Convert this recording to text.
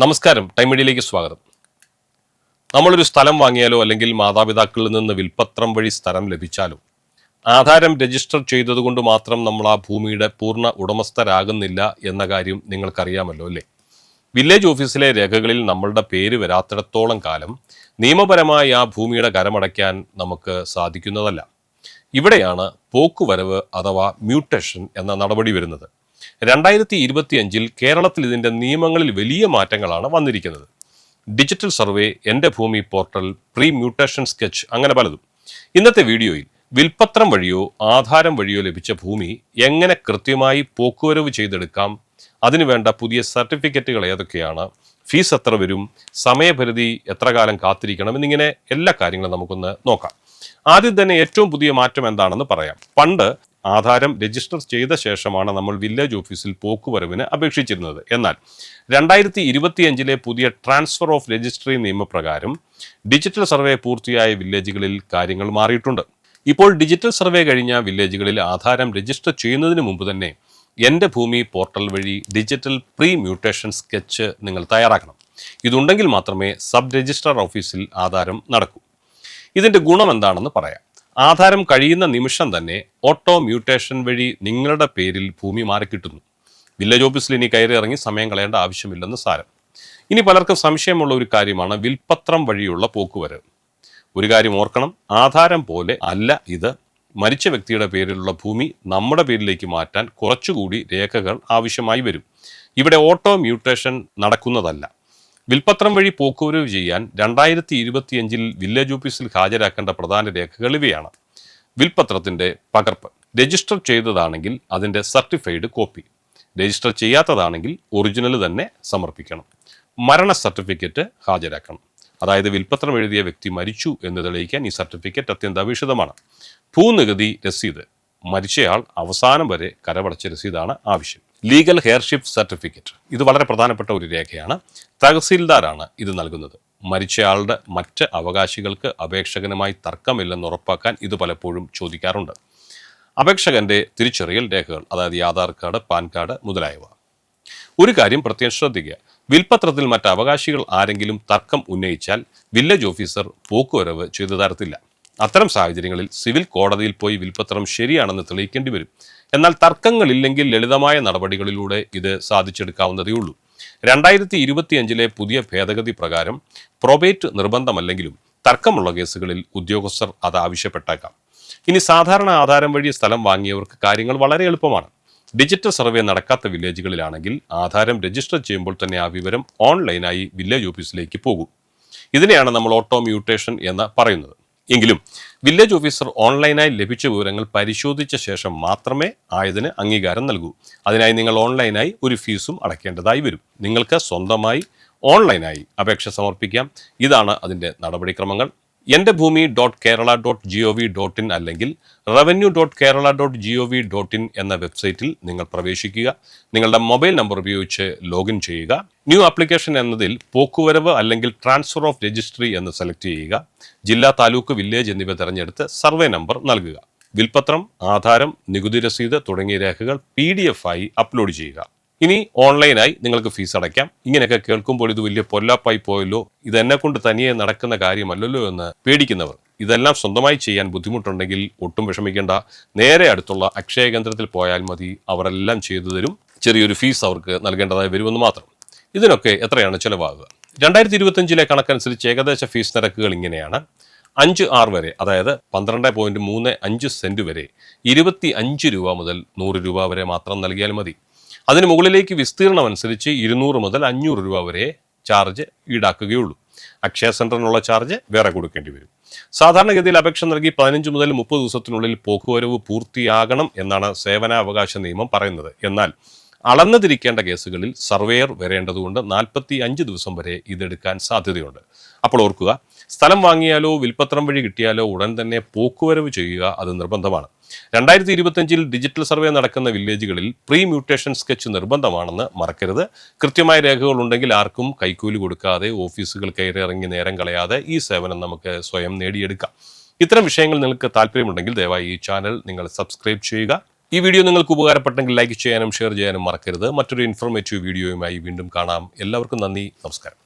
നമസ്കാരം. ടൈം മീഡിയയിലേക്ക് സ്വാഗതം. നമ്മളൊരു സ്ഥലം വാങ്ങിയാലോ അല്ലെങ്കിൽ മാതാപിതാക്കളിൽ നിന്ന് വിൽപ്പത്രം വഴി സ്ഥലം ലഭിച്ചാലോ ആധാരം രജിസ്റ്റർ ചെയ്തതുകൊണ്ട് മാത്രം നമ്മൾ ആ ഭൂമിയുടെ പൂർണ ഉടമസ്ഥരാകുന്നില്ല എന്ന കാര്യം നിങ്ങൾക്കറിയാമല്ലോ അല്ലേ? വില്ലേജ് ഓഫീസിലെ രേഖകളിൽ നമ്മളുടെ പേര് വരാത്തിടത്തോളം കാലം നിയമപരമായി ആ ഭൂമിയുടെ കരമടയ്ക്കാൻ നമുക്ക് സാധിക്കുന്നതല്ല. ഇവിടെയാണ് പോക്കുവരവ് അഥവാ മ്യൂട്ടേഷൻ എന്ന നടപടി വരുന്നത്. രണ്ടായിരത്തി ഇരുപത്തിയഞ്ചിൽ കേരളത്തിൽ ഇതിന്റെ നിയമങ്ങളിൽ വലിയ മാറ്റങ്ങളാണ് വന്നിരിക്കുന്നത്. ഡിജിറ്റൽ സർവേ എന്റെ ഭൂമി പോർട്ടൽ പ്രീ മ്യൂട്ടേഷൻ സ്കെച്ച് അങ്ങനെ പലതും. ഇന്നത്തെ വീഡിയോയിൽ വിൽപ്പത്രം വഴിയോ ആധാരം വഴിയോ ലഭിച്ച ഭൂമി എങ്ങനെ കൃത്യമായി പോക്കുവരവ് ചെയ്തെടുക്കാം അതിനുവേണ്ട പുതിയ സർട്ടിഫിക്കറ്റുകൾ ഏതൊക്കെയാണ് ഫീസ് എത്ര വരും സമയപരിധി എത്ര കാലം കാത്തിരിക്കണം എന്നിങ്ങനെ എല്ലാ കാര്യങ്ങളും നമുക്കൊന്ന് നോക്കാം. ആദ്യം തന്നെ ഏറ്റവും പുതിയ മാറ്റം എന്താണെന്ന് പറയാം. പണ്ട് ആധാരം രജിസ്റ്റർ ചെയ്ത ശേഷമാണ് നമ്മൾ വില്ലേജ് ഓഫീസിൽ പോക്കുവരവിന് അപേക്ഷിച്ചിരുന്നത്. എന്നാൽ രണ്ടായിരത്തി ഇരുപത്തിയഞ്ചിലെ പുതിയ ട്രാൻസ്ഫർ ഓഫ് രജിസ്ട്രി നിയമപ്രകാരം ഡിജിറ്റൽ സർവേ പൂർത്തിയായ വില്ലേജുകളിൽ കാര്യങ്ങൾ മാറിയിട്ടുണ്ട്. ഇപ്പോൾ ഡിജിറ്റൽ സർവേ കഴിഞ്ഞ വില്ലേജുകളിൽ ആധാരം രജിസ്റ്റർ ചെയ്യുന്നതിന് മുമ്പ് തന്നെ എന്റെ ഭൂമി പോർട്ടൽ വഴി ഡിജിറ്റൽ പ്രീ മ്യൂട്ടേഷൻ സ്കെച്ച് നിങ്ങൾ തയ്യാറാക്കണം. ഇതുണ്ടെങ്കിൽ മാത്രമേ സബ് രജിസ്ട്രാർ ഓഫീസിൽ ആധാരം നടക്കൂ. ഇതിന്റെ ഗുണം എന്താണെന്ന് പറയാം. ആധാരം കഴിയുന്ന നിമിഷം തന്നെ ഓട്ടോ മ്യൂട്ടേഷൻ വഴി നിങ്ങളുടെ പേരിൽ ഭൂമി മാറിക്കിട്ടുന്നു വില്ലേജ് ഓഫീസിൽ ഇനി കയറി ഇറങ്ങി സമയം കളയേണ്ട ആവശ്യമില്ലെന്ന് സാരം. ഇനി പലർക്കും സംശയമുള്ള ഒരു കാര്യമാണ് വിൽപ്പത്രം വഴിയുള്ള പോക്കുവരവ്. ഒരു കാര്യം ഓർക്കണം ആധാരം പോലെ അല്ല ഇത്. മരിച്ച വ്യക്തിയുടെ പേരിലുള്ള ഭൂമി നമ്മുടെ പേരിലേക്ക് മാറ്റാൻ കുറച്ചുകൂടി രേഖകൾ ആവശ്യമായി വരും. ഇവിടെ ഓട്ടോ മ്യൂട്ടേഷൻ നടക്കുന്നതല്ല. വിൽപ്പത്രം വഴി പോക്കുവരവ് ചെയ്യാൻ രണ്ടായിരത്തി ഇരുപത്തിയഞ്ചിൽ വില്ലേജ് ഓഫീസിൽ ഹാജരാക്കേണ്ട പ്രധാന രേഖകൾ ഇവയാണ്. വിൽപ്പത്രത്തിന്റെ പകർപ്പ്. രജിസ്റ്റർ ചെയ്തതാണെങ്കിൽ അതിന്റെ സർട്ടിഫൈഡ് കോപ്പി. രജിസ്റ്റർ ചെയ്യാത്തതാണെങ്കിൽ ഒറിജിനൽ തന്നെ സമർപ്പിക്കണം. മരണ സർട്ടിഫിക്കറ്റ് ഹാജരാക്കണം. അതായത് വിൽപ്പത്രം എഴുതിയ വ്യക്തി മരിച്ചു എന്ന് തെളിയിക്കാൻ ഈ സർട്ടിഫിക്കറ്റ് അത്യന്താപേക്ഷിതമാണ്. ഭൂനികുതി രസീത്. മരിച്ചയാൾ അവസാനം വരെ കരവടച്ച രസീതാണ് ആവശ്യം. ലീഗൽ ഹെയർഷിപ്പ് സർട്ടിഫിക്കറ്റ് ഇത് വളരെ പ്രധാനപ്പെട്ട ഒരു രേഖയാണ്. തഹസീൽദാരാണ് ഇത് നൽകുന്നത്. മരിച്ചയാളുടെ മറ്റ് അവകാശികൾക്ക് അപേക്ഷകനുമായി തർക്കമില്ലെന്ന് ഉറപ്പാക്കാൻ ഇത് പലപ്പോഴും ചോദിക്കാറുണ്ട്. അപേക്ഷകന്റെ തിരിച്ചറിയൽ രേഖകൾ അതായത് ആധാർ കാർഡ് പാൻ കാർഡ് മുതലായവ. ഒരു കാര്യം പ്രത്യേകം ശ്രദ്ധിക്കുക. വിൽപത്രത്തിൽ മറ്റ് അവകാശികൾ ആരെങ്കിലും തർക്കം ഉന്നയിച്ചാൽ വില്ലേജ് ഓഫീസർ പോക്കുവരവ് ചെയ്തു തരത്തില്ല. അത്തരം സാഹചര്യങ്ങളിൽ സിവിൽ കോടതിയിൽ പോയി വിൽപ്പത്രം ശരിയാണെന്ന് തെളിയിക്കേണ്ടി വരും. എന്നാൽ തർക്കങ്ങളില്ലെങ്കിൽ ലളിതമായ നടപടികളിലൂടെ ഇത് സാധിച്ചെടുക്കാവുന്നതേ ഉള്ളൂ. രണ്ടായിരത്തി ഇരുപത്തിയഞ്ചിലെ പുതിയ ഭേദഗതി പ്രകാരം പ്രൊബേറ്റ് നിർബന്ധമല്ലെങ്കിലും തർക്കമുള്ള കേസുകളിൽ ഉദ്യോഗസ്ഥർ അത് ആവശ്യപ്പെട്ടേക്കാം. ഇനി സാധാരണ ആധാരം വഴി സ്ഥലം വാങ്ങിയവർക്ക് കാര്യങ്ങൾ വളരെ എളുപ്പമാണ്. ഡിജിറ്റൽ സർവേ നടക്കാത്ത വില്ലേജുകളിലാണെങ്കിൽ ആധാരം രജിസ്റ്റർ ചെയ്യുമ്പോൾ തന്നെ ആ വിവരം ഓൺലൈനായി വില്ലേജ് ഓഫീസിലേക്ക് പോകും. ഇതിനെയാണ് നമ്മൾ ഓട്ടോ മ്യൂട്ടേഷൻ എന്ന് പറയുന്നത്. എങ്കിലും വില്ലേജ് ഓഫീസർ ഓൺലൈനായി ലഭിച്ച വിവരങ്ങൾ പരിശോധിച്ച ശേഷം മാത്രമേ ആയതിന് അംഗീകാരം നൽകൂ. അതിനായി നിങ്ങൾ ഓൺലൈനായി ഒരു ഫീസും അടയ്ക്കേണ്ടതായി വരും. നിങ്ങൾക്ക് സ്വന്തമായി ഓൺലൈനായി അപേക്ഷ സമർപ്പിക്കാം. ഇതാണ് അതിന്റെ നടപടിക്രമങ്ങൾ. എന്റെ ഭൂമി dot Kerala dot G O V dot in അല്ലെങ്കിൽ revenue dot Kerala dot G O V dot in എന്ന വെബ്സൈറ്റിൽ നിങ്ങൾ പ്രവേശിക്കുക. നിങ്ങളുടെ മൊബൈൽ നമ്പർ ഉപയോഗിച്ച് ലോഗിൻ ചെയ്യുക. ന്യൂ ആപ്ലിക്കേഷൻ എന്നതിൽ പോക്കുവരവ് അല്ലെങ്കിൽ ട്രാൻസ്ഫർ ഓഫ് രജിസ്ട്രി എന്ന് സെലക്ട് ചെയ്യുക. ജില്ലാ താലൂക്ക് വില്ലേജ് എന്നിവ തിരഞ്ഞെടുത്ത് സർവേ നമ്പർ നൽകുക. വിൽപ്പത്രം ആധാരം നികുതി രസീത് തുടങ്ങിയ രേഖകൾ പി ആയി അപ്ലോഡ് ചെയ്യുക. ഇനി ഓൺലൈനായി നിങ്ങൾക്ക് ഫീസ് അടയ്ക്കാം. ഇങ്ങനെയൊക്കെ കേൾക്കുമ്പോൾ ഇത് വലിയ പൊല്ലാപ്പായി പോയല്ലോ. ഇത് എന്നെ കൊണ്ട് തനിയെ നടക്കുന്ന കാര്യമല്ലല്ലോ എന്ന് പേടിക്കുന്നവർ. ഇതെല്ലാം സ്വന്തമായി ചെയ്യാൻ ബുദ്ധിമുട്ടുണ്ടെങ്കിൽ ഒട്ടും വിഷമിക്കേണ്ട. നേരെ അടുത്തുള്ള അക്ഷയ കേന്ദ്രത്തിൽ പോയാൽ മതി. അവരെല്ലാം ചെയ്തു തരും. ചെറിയൊരു ഫീസ് അവർക്ക് നൽകേണ്ടതായി വരുമെന്ന് മാത്രം. ഇതിനൊക്കെ എത്രയാണ് ചിലവാകുക? രണ്ടായിരത്തി ഇരുപത്തഞ്ചിലെ കണക്കനുസരിച്ച് ഏകദേശ ഫീസ് നിരക്കുകൾ ഇങ്ങനെയാണ്. അഞ്ച് ആർ വരെ അതായത് പന്ത്രണ്ട് പോയിന്റ് മൂന്ന് അഞ്ച് സെന്റ് വരെ ഇരുപത്തി അഞ്ച് രൂപ മുതൽ നൂറ് രൂപ വരെ മാത്രം നൽകിയാൽ മതി. അതിന് മുകളിലേക്ക് വിസ്തീർണം അനുസരിച്ച് ഇരുന്നൂറ് മുതൽ അഞ്ഞൂറ് രൂപ വരെ ചാർജ് ഈടാക്കുകയുള്ളൂ. അക്ഷയ സെന്ററിനുള്ള ചാർജ് വേറെ കൊടുക്കേണ്ടി വരും. സാധാരണഗതിയിൽ അപേക്ഷ നൽകി പതിനഞ്ച് മുതൽ മുപ്പത് ദിവസത്തിനുള്ളിൽ പോക്കുവരവ് പൂർത്തിയാകണം എന്നാണ് സേവനാവകാശ നിയമം പറയുന്നത്. എന്നാൽ അളന്നുതിരിക്കേണ്ട കേസുകളിൽ സർവേയർ വരേണ്ടതുകൊണ്ട് നാൽപ്പത്തി അഞ്ച് ദിവസം വരെ ഇതെടുക്കാൻ സാധ്യതയുണ്ട്. അപ്പോൾ ഓർക്കുക സ്ഥലം വാങ്ങിയാലോ വിൽപ്പത്രം വഴി കിട്ടിയാലോ ഉടൻ തന്നെ പോക്കുവരവ് ചെയ്യുക അത് നിർബന്ധമാണ്. രണ്ടായിരത്തി ഇരുപത്തഞ്ചിൽ ഡിജിറ്റൽ സർവേ നടക്കുന്ന വില്ലേജുകളിൽ പ്രീ മ്യൂട്ടേഷൻ സ്കെച്ച് നിർബന്ധമാണെന്ന് മറക്കരുത്. കൃത്യമായ രേഖകൾ ഉണ്ടെങ്കിൽ ആർക്കും കൈക്കൂലി കൊടുക്കാതെ ഓഫീസുകൾ കയറി ഇറങ്ങി നേരം കളയാതെ ഈ സേവനം നമുക്ക് സ്വയം നേടിയെടുക്കാം. ഇത്തരം വിഷയങ്ങൾ നിങ്ങൾക്ക് താല്പര്യമുണ്ടെങ്കിൽ ദയവായി ഈ ചാനൽ നിങ്ങൾ സബ്സ്ക്രൈബ് ചെയ്യുക. ഈ വീഡിയോ നിങ്ങൾക്ക് ഉപകാരപ്പെട്ടെങ്കിൽ ലൈക്ക് ചെയ്യാനും ഷെയർ ചെയ്യാനും മറക്കരുത്. മറ്റൊരു ഇൻഫോർമേറ്റീവ് വീഡിയോയുമായി വീണ്ടും കാണാം. എല്ലാവർക്കും നന്ദി. നമസ്കാരം.